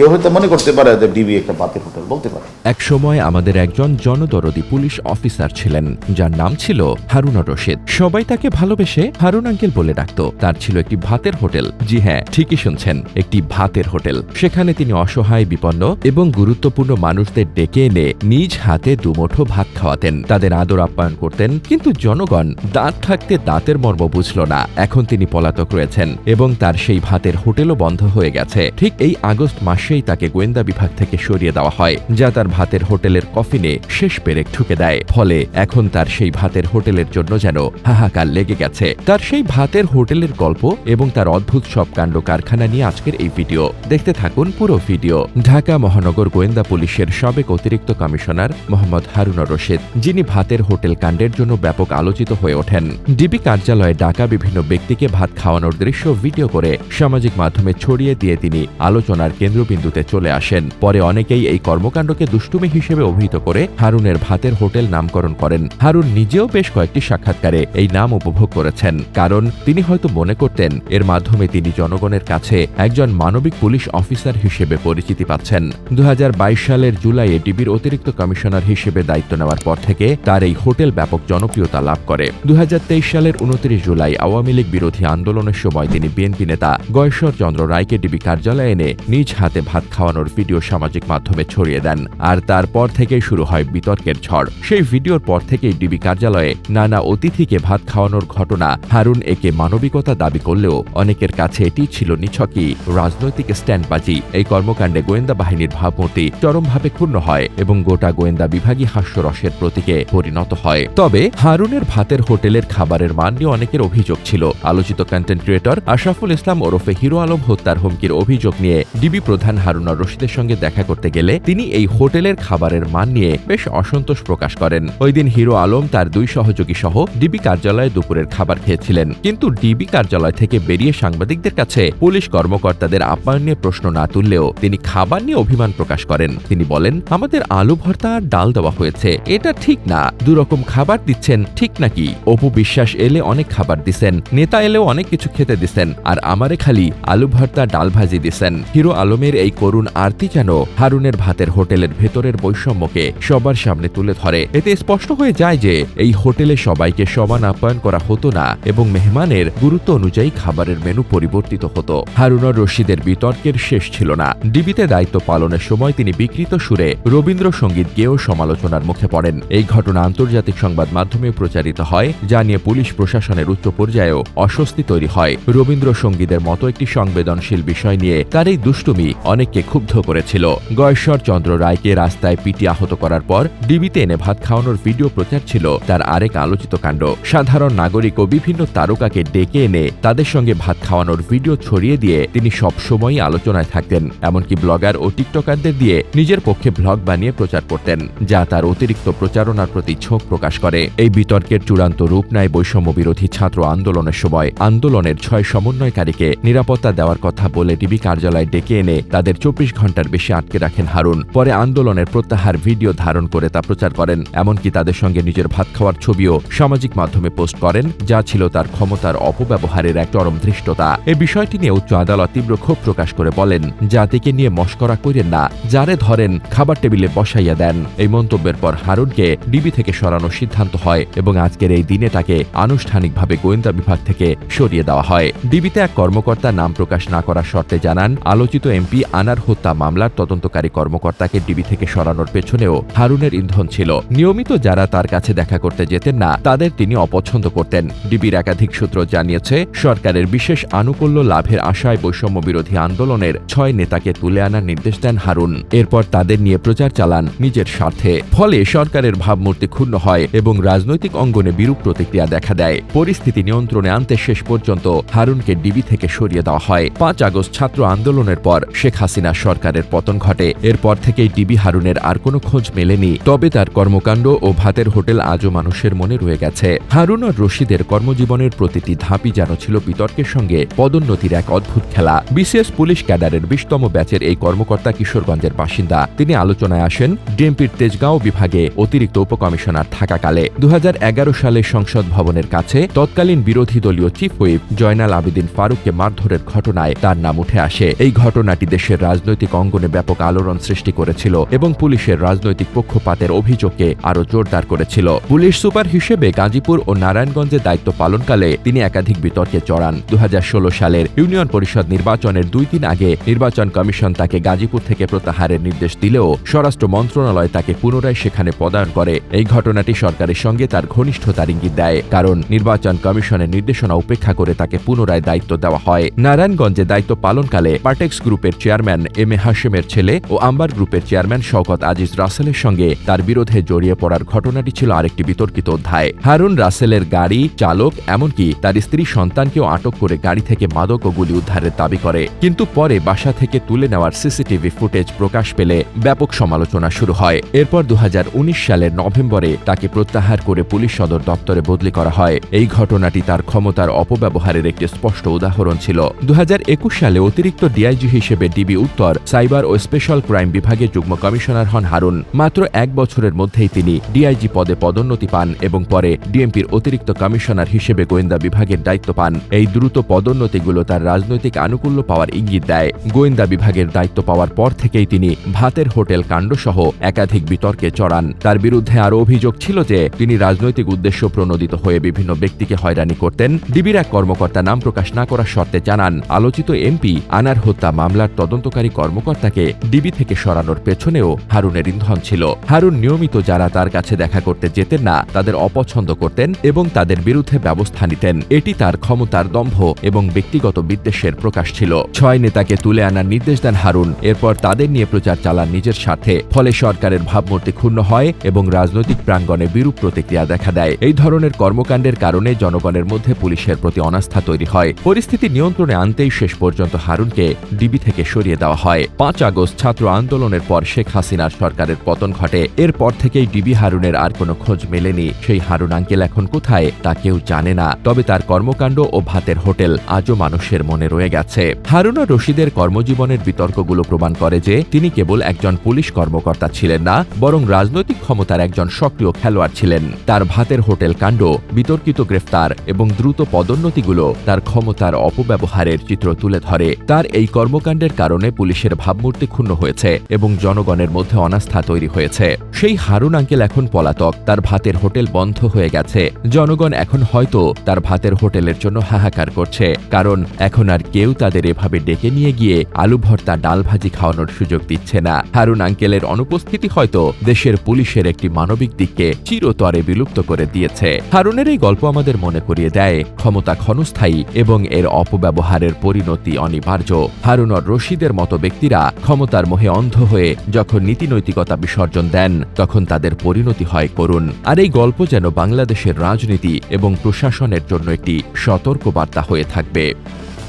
কেউ হয়তো মনে করতে পারে যে ডিবি একটা বাতের হোটেল বলতে পারে। এক সময় আমাদের একজন জনদরদি পুলিশ অফিসার ছিলেন, যার নাম ছিল হারুনা রশিদ। সবাই তাকে ভালোবেসে হারুন আঙ্কেল বলে ডাকত। তার ছিল একটি ভাতের হোটেল। জি হ্যাঁ ঠিকই শুনছেন, একটি ভাতের হোটেল। সেখানে তিনি অসহায়, বিপন্ন এবং গুরুত্বপূর্ণ মানুষদের ডেকে এনে নিজ হাতে দুমুঠো ভাত খাওয়াতেন। তাদের আদর আপ্যায়ন করতেন, কিন্তু জনগণ দাঁত থাকতে দাঁতের মর্ম বুঝল না। এখন তিনি পলাতক রয়েছেন এবং তার সেই ভাতের হোটেলও বন্ধ হয়ে গেছে। ঠিক এই আগস্ট মাসেই তাকে গোয়েন্দা বিভাগ থেকে সরিয়ে দেওয়া হয়, যা তার ভাতের হোটেলের কফিনে শেষ পেরেক ঠুকে দেয়। ফলে এখন তার সেই ভাতের হোটেলের জন্য যেন হাহাকার লেগে গেছে। তার সেই ভাতের হোটেলের গল্প এবং তার অদ্ভুত সব কাণ্ড কারখানা নিয়ে আজকের এই ভিডিও। দেখতে থাকুন পুরো ভিডিও। ঢাকা মহানগর গোয়েন্দা পুলিশের সাবেক অতিরিক্ত কমিশনার মোহাম্মদ হারুন রশিদ, যিনি ভাতের হোটেল কাণ্ডের জন্য ব্যাপক আলোচিত হয়ে ওঠেন। ডিবি কার্যালয়ে ডাকা বিভিন্ন ব্যক্তিকে ভাত খাওয়ানোর দৃশ্য, ভিডিও করে সামাজিক মাধ্যমে ছড়িয়ে দিয়ে তিনি আলোচনার কেন্দ্রবিন্দুতে চলে আসেন। পরে অনেকেই এই কর্মকাণ্ডকে দুষ্টুমি হিসেবে অভিহিত করে হারুনের ভাতের হোটেল নামকরণ করেন। হারুন নিজেও বেশ কয়েকটি সাক্ষাৎকারে এই নাম উপভোগ করেছেন, কারণ তিনি হয়তো মনে করতেন এর মাধ্যমে তিনি জনগণের কাছে একজন মানবিক পুলিশ অফিসার হিসেবে পরিচিতি পাচ্ছেন। দু হাজার বাইশ সালের জুলাইয়ে ডিবির অতিরিক্ত কমিশনার হিসেবে দায়িত্ব নেওয়ার পর থেকে তার এই হোটেল ব্যাপক জনপ্রিয়তা লাভ করে। দু হাজার তেইশ সালের উনত্রিশ জুলাই আওয়ামী লীগ বিরোধী আন্দোলনের সময় তিনি বিএনপি নেতা গয়েশ্বর চন্দ্র রায়কে ডিবি কার্যালয়ে এনে নিজ হাতে ভাত খাওয়ানোর ভিডিও সামাজিক মাধ্যমে ছড়িয়ে দেন। আর তারপর থেকেই শুরু হয় বিতর্কের ঝড়। সেই ভিডিওর পর থেকেই ডিবি কার্যালয়ে নানা অতিথিকে ভাত খাওয়ানোর ঘটনা হারুন একে মানবিকতা দাবি করলেও অনেকের কাছে এটি ছিল নিছকই। রাজনৈতিক স্ট্যান্ডবাজি। এই কর্মকাণ্ডে গোয়েন্দা বাহিনীর ভাবমূর্তি চরমভাবে ক্ষুণ্ণ হয় এবং গোটা গোয়েন্দা বিভাগী হাস্যরসের প্রতীকে পরিণত হয়। তবে হারুনের ভাতের হোটেলের খাবারের মান নিয়ে অনেকের অভিযোগ ছিল। আলোচিত কন্টেন্ট ক্রিয়েটর আশরাফুল ইসলাম ওরফে হিরো আলম হত্যার হুমকির অভিযোগ নিয়ে ডিবি প্রধান হারুনা রশিদের সঙ্গে দেখা করতে গেলে তিনি এই হোটেলের খাবারের মান নিয়ে বেশ অসন্তোষ প্রকাশ করেন। ওই দিন হিরো আলম তার দুই সহযোগী সহ ডিবি কার্যালয়ে দুপুরের খাবার খেয়েছিলেন। কিন্তু ডিবি কার্যালয় থেকে বেরিয়ে সাংবাদিকদের কাছে পুলিশ কর্মকর্তাদের আপ্যায়ন নিয়ে প্রশ্ন না তুললেও তিনি খাবার নিয়ে অভিমান প্রকাশ করেন। তিনি বলেন, আমাদের আলু ভর্তা আর ডাল দেওয়া হয়েছে। এটা ঠিক না। দুরকম খাবার দিচ্ছেন ঠিক নাকি? অপু বিশ্বাস এলে অনেক খাবার দিছেন। নেতা এলেও অনেক কিছু খেতে দিছেন। আর আমারে খালি আলু ভর্তা, ডাল ভাজি দিছেন। হিরো আলমের এই করুণ আরতি যেন হারুনের ভাতের হোটেলের ভেতরের বৈষম্যকে সবার সামনে তুলে ধরে। এতে স্পষ্ট হয়ে যায় যে এই হোটেলে সবাইকে সমান আপ্যায়ন করা হতো না এবং মেহমানের গুরুত্ব অনুযায়ী খাবারের মেনু পরিবর্তিত হতো। হারুনর রশিদের বিতর্কের শেষ ছিল না। ডিবিতে দায়িত্ব পালনের সময় তিনি বিকৃত সুরে রবীন্দ্রসঙ্গীত গেয়েও সমালোচনার মুখে পড়েন। এই ঘটনা আন্তর্জাতিক সংবাদ মাধ্যমে প্রচারিত হয়, যা নিয়ে পুলিশ প্রশাসনের উচ্চ পর্যায়েও অস্বস্তি তৈরি হয়। রবীন্দ্রসঙ্গীতের মতো একটি সংবেদনশীল বিষয় নিয়ে তার এই দুষ্টুমি অনেককে ক্ষুব্ধ করেছিল। গয়েশ্বর চন্দ্র রায়কে রাস্তায় পিটি আহত করার পর ডিবিতে এনে ভাত খাওয়ানোর ভিডিও প্রচার ছিল তার আরেক আলোচিত কাণ্ড। সাধারণ নাগরিক ও বিভিন্ন তারকাকে ডেকে এনে তাদের সঙ্গে ভাত খাওয়ানোর ভিডিও ছড়িয়ে দিয়ে তিনি সবসময়ই আলোচনায় থাকতেন, এমনকি ব্লগার ও টিকটকারদের দিয়ে নিজের পক্ষে ব্লগ বানিয়ে প্রচার করতেন, যা তার অতিরিক্ত প্রচারণার প্রতি ঝোঁক প্রকাশ করে। এই বিতর্কের চূড়ান্ত রূপ নেয় বৈষম্য বিরোধী ছাত্র আন্দোলনের সময়। আন্দোলনের ছয় সমন্বয়কারীকে নিরাপত্তা দেওয়ার কথা বলে ডিবি কার্যালয়ে ডেকে এনে তাদের চব্বিশ ঘণ্টার বেশি আটকে রাখেন হারুন। পরে আন্দোলনের প্রত্যাহার ভিডিও ধারণ করে তা প্রচার করেন। এমনকি তাদের সঙ্গে নিজের ভাত খাওয়ার ছবিও সামাজিক মাধ্যমে পোস্ট করেন, যা ছিল তার ক্ষমতার অপব্যবহারের এক চরম ধৃষ্টতা। এ বিষয়টি নিয়ে উচ্চ আদালত তীব্র ক্ষোভ প্রকাশ করে বলেন জাতিকে নিয়ে মস্করা করেন না, যারে ধরেন খাবার টেবিলে বসাইয়া দেন। এই মন্তব্যের পর হারুনকে ডিবি থেকে সরানোর সিদ্ধান্ত হয় এবং আজকের এই দিনে তাকে আনুষ্ঠানিকভাবে গোয়েন্দা বিভাগ থেকে সরিয়ে দেওয়া হয়। ডিবিতে এক কর্মকর্তা নাম প্রকাশ না করার শর্তে জানান, আলোচিত এমপি আনার হত্যা মামলার তদন্তকারী কর্মকর্তাকে ডিবি থেকে সরানোর পেছনেও হারুনের ইন্ধন ছিল। নিয়মিত যারা তার কাছে দেখা করতে যেতেন না, তাদের তিনি অপছন্দ করতেন। ডিবির একাধিক সূত্র জানিয়েছে, সরকারের বিশেষ আনুকূল্য লাভের আশায় বৈষম্য বিরোধী আন্দোলনের ছয় নেতাকে তুলে আনার নির্দেশ দেন হারুন। এরপর তাদের নিয়ে প্রচার চালান নিজের স্বার্থে। ফলে সরকারের ভাবমূর্তি ক্ষুণ্ণ হয় এবং রাজনৈতিক অঙ্গনে বিরূপ প্রতিক্রিয়া দেখা দেয়। পরিস্থিতি নিয়ন্ত্রণে আনতে শেষ পর্যন্ত হারুনকে ডিবি থেকে সরিয়ে দেওয়া হয়। পাঁচ আগস্ট ছাত্র আন্দোলনের পর শেখ হাসিনা সরকারের পতন ঘটে। এরপর থেকেই ডিবি হারুনের আর কোনো খোঁজ মেলেনি। তবে তার কর্মকাণ্ড ও ভাতের হোটেল আজও মানুষের মনে রয়ে গেছে। হারুন আর রশিদের কর্মজীবনের প্রতিটি ধাপই যেন ছিল বিতর্কের সঙ্গে পদোন্নতির এক অদ্ভুত খেলা। বিসিএস পুলিশ ক্যাডারের বিশতম ব্যাচের এই কর্মকর্তা কিশোরগঞ্জের বাসিন্দা। তিনি আলোচনায় আসেন, ডিএমপির তেজগাঁও বিভাগে অতিরিক্ত উপকমিশনার থাকাকালে। দু হাজার এগারো সালে সংসদ ভবনের কাছে তৎকালীন বিরোধী দলীয় চিফ হুইপ জয়নাল আবেদিন ফারুককে মারধরের ঘটনায় তার নাম উঠে আসে। এই ঘটনাটি দেশের দেশের রাজনৈতিক অঙ্গনে ব্যাপক আলোড়ন সৃষ্টি করেছিল এবং পুলিশের রাজনৈতিক পক্ষপাতের অভিযোগকে আরও জোরদার করেছিল। পুলিশ সুপার হিসেবে গাজীপুর ও নারায়ণগঞ্জে দায়িত্ব পালনকালে তিনি একাধিক বিতর্কে জড়ান। দু সালের ইউনিয়ন পরিষদ নির্বাচনের দুই দিন আগে নির্বাচন কমিশন তাকে গাজীপুর থেকে প্রত্যাহারের নির্দেশ দিলেও স্বরাষ্ট্র মন্ত্রণালয় তাকে পুনরায় সেখানে পদায়ন করে। এই ঘটনাটি সরকারের সঙ্গে তার ঘনিষ্ঠতার ইঙ্গিত দেয়, কারণ নির্বাচন কমিশনের নির্দেশনা উপেক্ষা করে তাকে পুনরায় দায়িত্ব দেওয়া হয়। নারায়ণগঞ্জে দায়িত্ব পালনকালে পার্টেক্স গ্রুপের চেয়ারম্যান এম এ হাশেমের ছেলে ও আম্বার গ্রুপের চেয়ারম্যান শওকত আজিজ রাসেলের সঙ্গে তার বিরোধে জড়িয়ে পড়ার ঘটনাটি ছিল আরেকটি বিতর্কিত অধ্যায়। হারুন রাসেলের গাড়ি, চালক, এমনকি তার স্ত্রী সন্তানকেও আটক করে গাড়ি থেকে মাদক ও গুলি উদ্ধারের দাবি করে। কিন্তু পরে বাসা থেকে তুলে নেওয়ার সিসিটিভি ফুটেজ প্রকাশ পেলে ব্যাপক সমালোচনা শুরু হয়। এরপর দু হাজার উনিশ সালের নভেম্বরে তাকে প্রত্যাহার করে পুলিশ সদর দপ্তরে বদলি করা হয়। এই ঘটনাটি তার ক্ষমতার অপব্যবহারের একটি স্পষ্ট উদাহরণ ছিল। দু হাজার একুশ সালে অতিরিক্ত ডিআইজি হিসেবে ডিবি উত্তর, সাইবার ও স্পেশাল ক্রাইম বিভাগে যুগ্ম কমিশনার হন হারুন। মাত্র এক বছরের মধ্যেই তিনি ডিআইজি পদে পদোন্নতি পান এবং পরে ডিএমপির অতিরিক্ত কমিশনার হিসেবে গোয়েন্দা বিভাগের দায়িত্ব পান। এই দ্রুত পদোন্নতিগুলো তার রাজনৈতিক আনুকূল্য পাওয়ার ইঙ্গিত দেয়। গোয়েন্দা বিভাগের দায়িত্ব পাওয়ার পর থেকেই তিনি ভাতের হোটেল কাণ্ডসহ একাধিক বিতর্কে চড়ান। তার বিরুদ্ধে আরও অভিযোগ ছিল যে তিনি রাজনৈতিক উদ্দেশ্য প্রণোদিত হয়ে বিভিন্ন ব্যক্তিকে হয়রানি করতেন। ডিবির এক কর্মকর্তা নাম প্রকাশ না করার শর্তে জানান, আলোচিত এমপি আনার হত্যা মামলার তদন্তকারী কর্মকর্তাকে ডিবি থেকে সরানোর পেছনেও হারুনের ইন্ধন ছিল। হারুন নিয়মিত যারা তার কাছে দেখা করতে যেতেন না, তাদের অপছন্দ করতেন এবং তাদের বিরুদ্ধে ব্যবস্থা নিতেন। এটি তার ক্ষমতার দম্ভ এবং ব্যক্তিগত বিদ্বেষের প্রকাশ ছিল। ছয় নেতাকে তুলে আনার নির্দেশ দেন হারুন। এরপর তাদের নিয়ে প্রচার চালান নিজের স্বার্থে। ফলে সরকারের ভাবমূর্তি ক্ষুণ্ণ হয় এবং রাজনৈতিক প্রাঙ্গণে বিরূপ প্রতিক্রিয়া দেখা দেয়। এই ধরনের কর্মকাণ্ডের কারণে জনগণের মধ্যে পুলিশের প্রতি অনাস্থা তৈরি হয়। পরিস্থিতি নিয়ন্ত্রণে আনতেই শেষ পর্যন্ত হারুনকে ডিবি থেকে সরিয়ে দেওয়া হয়। পাঁচ আগস্ট ছাত্র আন্দোলনের পর শেখ হাসিনার সরকারের পতন ঘটে। এরপর থেকেই ডিবি হারুনের আর কোনো খোঁজ মেলেনি। সেই হারুন আঙ্কেল এখন কোথায়, তা কেউ জানে না। তবে তার কর্মকাণ্ড ও ভাতের হোটেল আজও মানুষের মনে রয়ে গেছে। হারুন ও রশিদের কর্মজীবনের বিতর্কগুলো প্রমাণ করে যে, তিনি কেবল একজন পুলিশ কর্মকর্তা ছিলেন না, বরং রাজনৈতিক ক্ষমতার একজন সক্রিয় খেলোয়াড় ছিলেন। তার ভাতের হোটেল কাণ্ড, বিতর্কিত গ্রেফতার এবং দ্রুত পদোন্নতিগুলো তার ক্ষমতার অপব্যবহারের চিত্র তুলে ধরে। তার এই কর্মকাণ্ডের কারণে পুলিশের ভাবমূর্তি ক্ষুণ্ণ হয়েছে এবং জনগণের মধ্যে অনাস্থা তৈরি হয়েছে। সেই হারুন আঙ্কেল এখন পলাতক, তার ভাতের হোটেল বন্ধ হয়ে গেছে। জনগণ এখন হয়তো তার ভাতের হোটেলের জন্য হাহাকার করছে, কারণ এখন আর কেউ তাদের এভাবে ডেকে নিয়ে গিয়ে আলু ভর্তা, ডাল ভাজি খাওয়ানোর সুযোগ দিচ্ছে না। হারুন আঙ্কেলের অনুপস্থিতি হয়তো দেশের পুলিশের একটি মানবিক দিককে চিরতরে বিলুপ্ত করে দিয়েছে। হারুনের এই গল্প আমাদের মনে করিয়ে দেয়, ক্ষমতা ক্ষণস্থায়ী এবং এর অপব্যবহারের পরিণতি অনিবার্য। হারুন আর রশিদের মতো ব্যক্তিরা ক্ষমতার মোহে অন্ধ হয়ে যখন নীতি নৈতিকতা বিসর্জন দেন, তখন তাদের পরিণতি হয় করুন আর এই গল্প যেন বাংলাদেশের রাজনীতি এবং প্রশাসনের জন্য একটি সতর্কবার্তা হয়ে থাকবে।